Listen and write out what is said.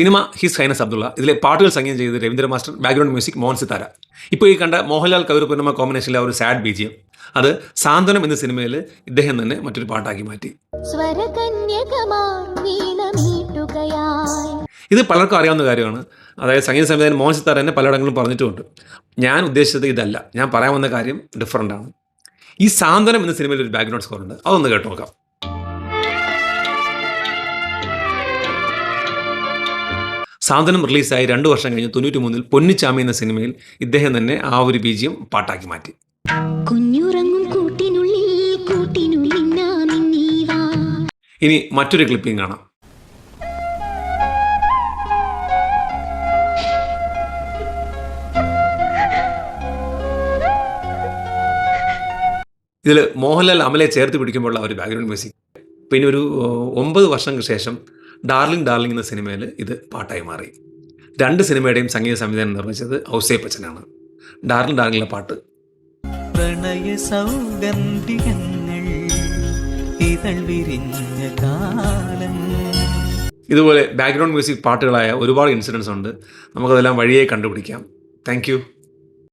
Cinema his highness Abdulla. ഇതിലെ പാട്ടുകൾ സംഗീതം ചെയ്തത് Raveendra master background music Mohan Sithara. ഇപ്പോൾ ഈ കണ്ട മോഹൻലാൽ കവിർ പൂർണമ കോമ്പിനേഷനിലെ ഒരു സാഡ് ബീജിയം അത് സാന്ത്വനം എന്ന സിനിമയിൽ ഇദ്ദേഹം തന്നെ മറ്റൊരു പാട്ടാക്കി മാറ്റി. ഇത് പലർക്കും അറിയാവുന്ന കാര്യമാണ്. അതായത് സംഗീത സംവിധാനം മോഹൻ സിത്താര തന്നെ പലയിടങ്ങളിലും പറഞ്ഞിട്ടുമുണ്ട്. ഞാൻ ഉദ്ദേശിച്ചത് ഇതല്ല. ഞാൻ പറയാൻ വന്ന കാര്യം ഡിഫറന്റ് ആണ്. ഈ സാന്ത്വനം എന്ന സിനിമയിൽ ഒരു ബാക്ക്ഗ്രൗണ്ട് സ്കോർ ഉണ്ട്. അതൊന്ന് കേട്ടു നോക്കാം സാന്ത്വനം റിലീസായി രണ്ട് വർഷം കഴിഞ്ഞ് തൊണ്ണൂറ്റി മൂന്നിൽ പൊന്നിച്ചാമി എന്ന സിനിമയിൽ ഇദ്ദേഹം തന്നെ ആ ഒരു ബീജിയം പാട്ടാക്കി മാറ്റി. കുഞ്ഞുറങ്ങും കൂട്ടിനുള്ളിൽ കൂട്ടിനുള്ളിൽ നാം നീവാ ഇനി മറ്റൊരു ക്ലിപ്പിംഗ് കാണാം. ഇതിൽ മോഹൻലാൽ അമലെ ചേർത്ത് പിടിക്കുമ്പോഴുള്ള ഒരു ബാക്ക്ഗ്രൗണ്ട് മ്യൂസിക് പിന്നെ ഒരു ഒമ്പത് വർഷങ്ങൾക്ക് ശേഷം ഡാർലിംഗ് ഡാർലിംഗ് എന്ന സിനിമയിൽ ഇത് പാട്ടായി മാറി. രണ്ട് സിനിമയുടെയും സംഗീത സംവിധാനം നിർമ്മിച്ചത് ഔസേ പച്ചനാണ് ഡാർലിംഗ് ഡാർലിംഗിലെ പാട്ട്. പ്രണയ സൗഗന്ധികങ്ങൾ ഇതൾ വിരിഞ്ഞ കാലം. ഇതുപോലെ ബാക്ക്ഗ്രൗണ്ട് മ്യൂസിക് പാട്ടുകളായ ഒരുപാട് ഇൻസിഡൻസ് ഉണ്ട്. നമുക്കതെല്ലാം വഴിയെ കണ്ടുപിടിക്കാം. താങ്ക്